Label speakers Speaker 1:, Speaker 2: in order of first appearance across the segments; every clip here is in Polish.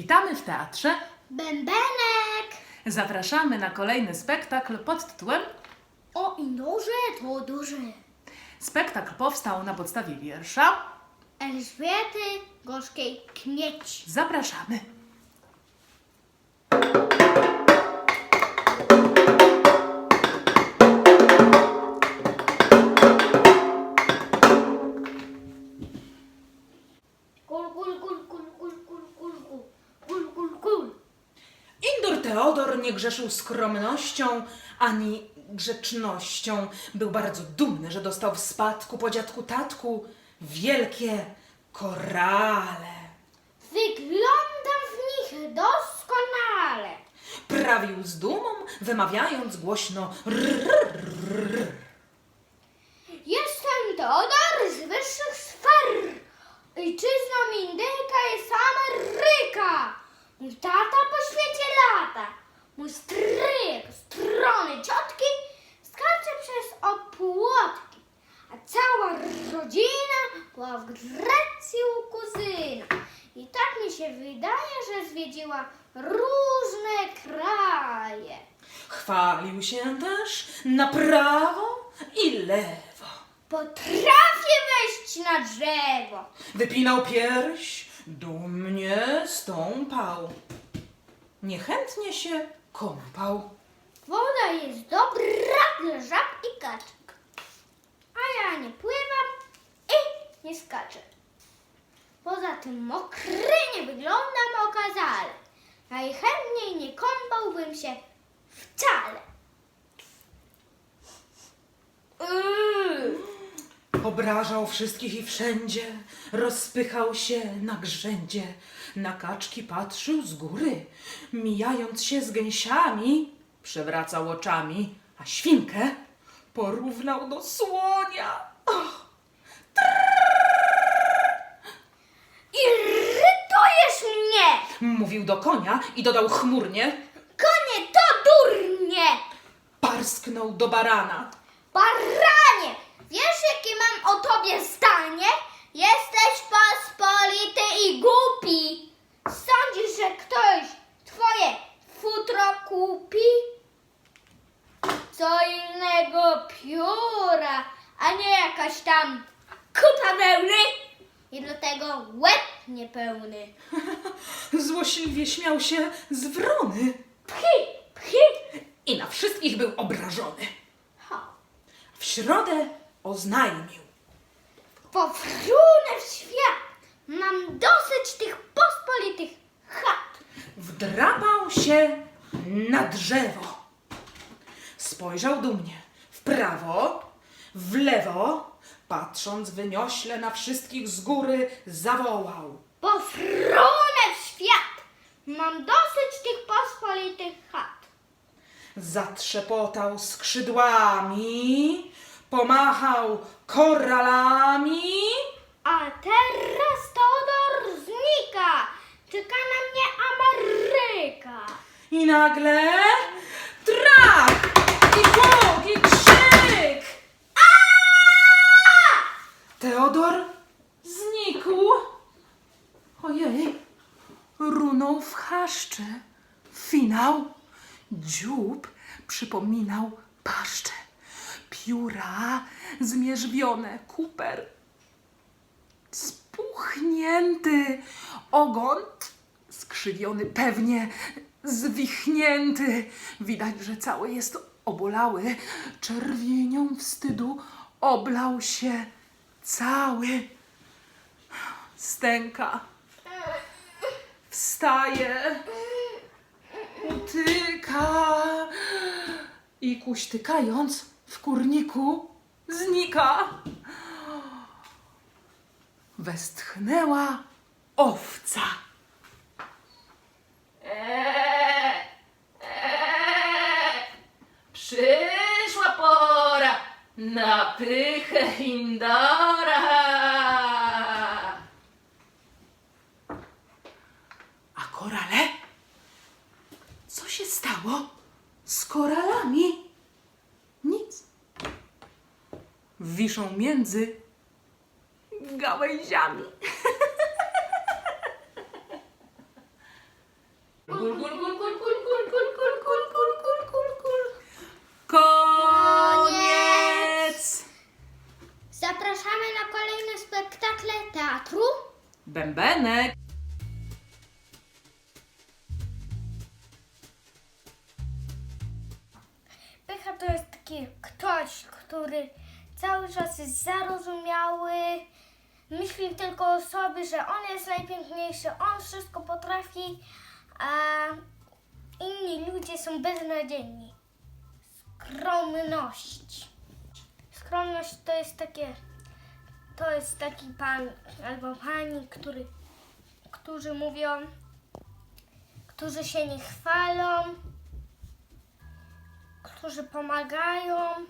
Speaker 1: Witamy w teatrze.
Speaker 2: Bębenek!
Speaker 1: Zapraszamy na kolejny spektakl pod tytułem
Speaker 2: O Indorze to duży.
Speaker 1: Spektakl powstał na podstawie wiersza.
Speaker 2: Elżbiety Gorzkiej Kmieć.
Speaker 1: Zapraszamy.
Speaker 3: Teodor nie grzeszył skromnością ani grzecznością. Był bardzo dumny, że dostał w spadku po dziadku tatku wielkie korale.
Speaker 2: Wyglądam w nich doskonale.
Speaker 3: Prawił z dumą, wymawiając głośno.
Speaker 2: Jestem Teodor z wyższych sfer. Ojczyzną indyka jest Ameryka. Mój tata. Mój stryjek, strony ciotki skacze przez opłotki. A cała rodzina była w Grecji u kuzyna. I tak mi się wydaje, że zwiedziła różne kraje.
Speaker 3: Chwalił się też na prawo i lewo.
Speaker 2: Potrafię wejść na drzewo.
Speaker 3: Wypinał pierś, dumnie stąpał. Niechętnie się kąpał.
Speaker 2: Woda jest dobra dla żab i kaczek. A ja nie pływam i nie skaczę. Poza tym mokry nie wyglądam okazale. Najchętniej nie kąpałbym się wcale. Yy.
Speaker 3: Obrażał wszystkich i wszędzie, rozpychał się na grzędzie. Na kaczki patrzył z góry, mijając się z gęsiami, przewracał oczami, a świnkę porównał do słonia. Och,
Speaker 2: Irytujesz mnie!
Speaker 3: mówił do konia i dodał chmurnie,
Speaker 2: Konie to durnie!
Speaker 3: parsknął do barana.
Speaker 2: Baranie! Tobie zdanie? Jesteś pospolity i głupi. Sądzisz, że ktoś twoje futro kupi? Co innego pióra, a nie jakaś tam kupa wełny. I do tego łeb niepełny.
Speaker 3: Złośliwie śmiał się z wrony
Speaker 2: Pchi, pchi.
Speaker 3: i na wszystkich był obrażony.
Speaker 2: Ha.
Speaker 3: W środę oznajmił.
Speaker 2: Powrócę w świat. Mam dosyć tych pospolitych chat.
Speaker 3: Wdrapał się na drzewo. Spojrzał dumnie w prawo, w lewo, patrząc wyniośle na wszystkich z góry, zawołał.
Speaker 2: Powrócę w świat. Mam dosyć tych pospolitych chat.
Speaker 3: Zatrzepotał skrzydłami, pomachał koralami.
Speaker 2: A teraz Teodor znika. Czeka na mnie Ameryka.
Speaker 3: I nagle trach i huk i krzyk. Teodor znikł. Ojej, runął w chaszcze. Finał. Dziób przypominał paszczę. Pióra zmierzwione, kuper spuchnięty, ogon skrzywiony, pewnie zwichnięty. Widać, że cały jest obolały. Czerwienią wstydu oblał się cały. Stęka. Wstaje. Utyka. I kuśtykając w kurniku znika. Westchnęła owca. Przyszła pora na pychę Indora. A korale? Co się stało z koralami? Nic. Wiszą między gałęziami. Gul, gul, gul, gul, gul, gul, gul, gul, gul, gul, gul, gul, gul. Koniec!
Speaker 2: Zapraszamy na kolejne spektakle teatru.
Speaker 3: Bębenek.
Speaker 2: Pycha to jest taki ktoś, który cały czas jest zarozumiały, myśli tylko o sobie, że on jest najpiękniejszy, on wszystko potrafi, a inni ludzie są beznadziejni. Skromność. Skromność to jest takie, to jest taki pan albo pani, który, którzy mówią, którzy się nie chwalą, którzy pomagają,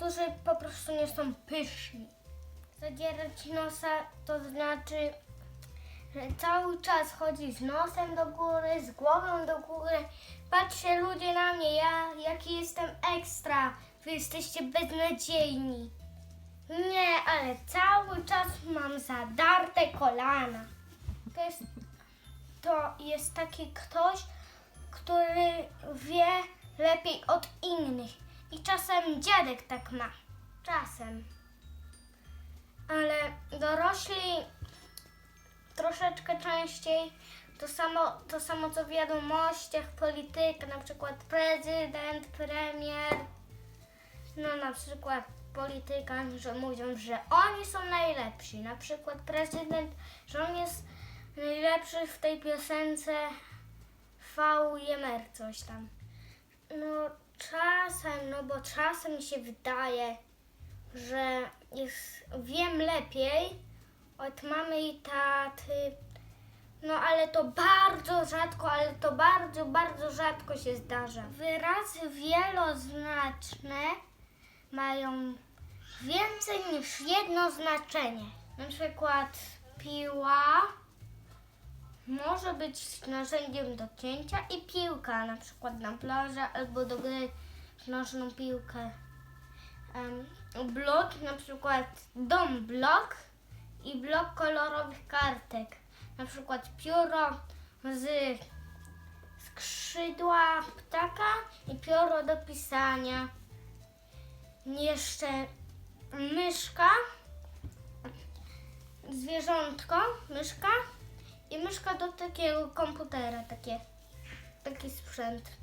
Speaker 2: którzy po prostu nie są pyszni. Zadzierać nosa to znaczy, że cały czas chodzi z nosem do góry, z głową do góry. Patrzcie ludzie na mnie, ja jaki jestem ekstra, wy jesteście beznadziejni. Nie, ale cały czas mam zadarte kolana. To jest, to jest taki ktoś, który wie lepiej od innych. I czasem dziadek tak ma. Czasem. Ale dorośli troszeczkę częściej to samo, to samo co w wiadomościach, polityka, na przykład prezydent, premier. No na przykład polityka, że mówią, że oni są najlepsi. Na przykład prezydent, że on jest najlepszy w tej piosence VMR coś tam. No czasem, no bo czasem mi się wydaje, że jest, wiem lepiej od mamy i taty. No ale to bardzo rzadko, ale to bardzo, bardzo rzadko się zdarza. Wyrazy wieloznaczne mają więcej niż jedno znaczenie. Na przykład piła może być narzędziem do cięcia i piłka, na przykład na plaży albo do gry w nożną piłkę. Em, blok, na przykład dom blok i blok kolorowych kartek. Na przykład pióro z skrzydła ptaka i pióro do pisania. Jeszcze myszka, zwierzątko, myszka i myszka do takiego komputera, takie, taki sprzęt.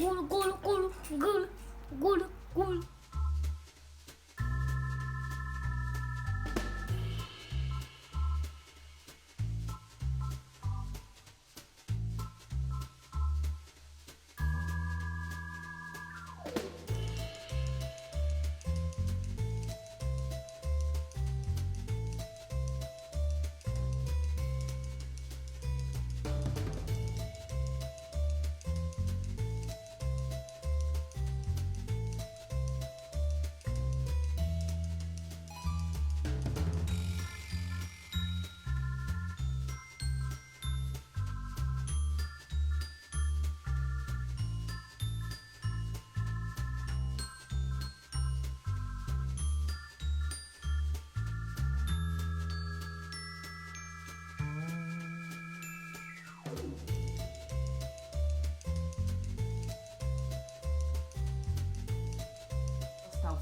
Speaker 2: gol gol gol gol gol gol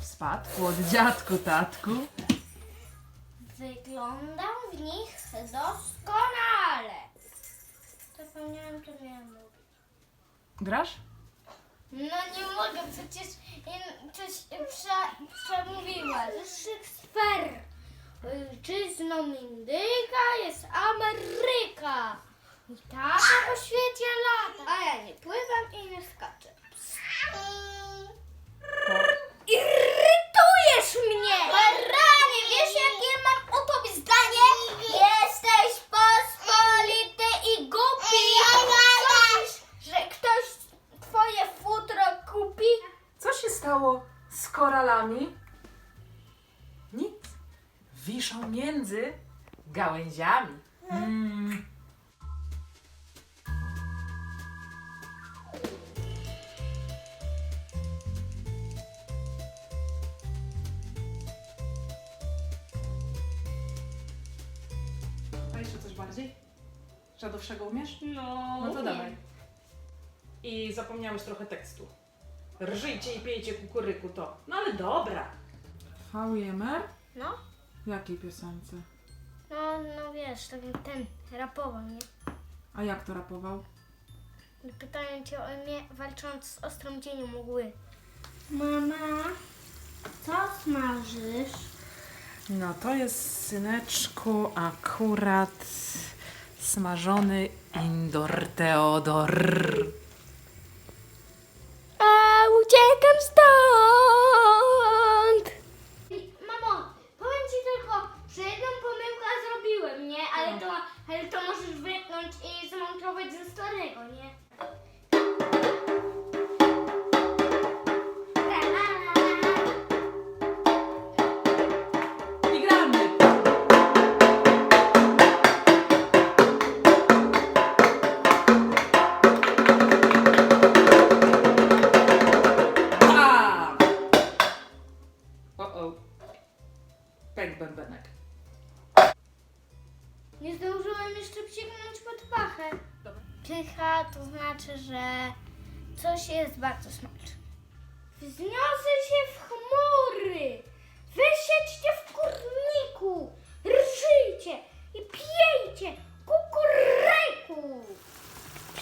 Speaker 1: w spadku od dziadku tatku.
Speaker 2: Wyglądam w nich doskonale. Zapomniałam, co miałam mówić.
Speaker 1: Grasz?
Speaker 2: No nie mogę, przecież in- coś prze, przemówiła. Sfer. Ojczyzną indyka jest Ameryka. I tata po świecie lata. A ja nie pływam i nie skaczę.
Speaker 3: Bardziej? Żadowszego umiesz?
Speaker 2: No,
Speaker 3: No to dawaj. I zapomniałeś trochę tekstu. Rżyjcie i pijcie kukuryku to. No ale dobra.
Speaker 1: VMR?
Speaker 2: No,
Speaker 1: W jakiej piosence?
Speaker 2: no, no wiesz, ten, ten rapował, nie?
Speaker 1: A jak to rapował?
Speaker 2: Pytają cię o imię, walcząc z ostrą cienią mgły. Mama, co smażysz?
Speaker 3: No to jest, syneczku, akurat smażony Indor Teodor.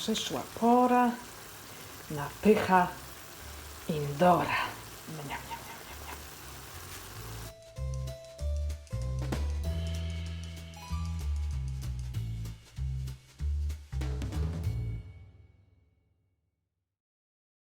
Speaker 3: Przyszła pora na pycha Indora. Mniam.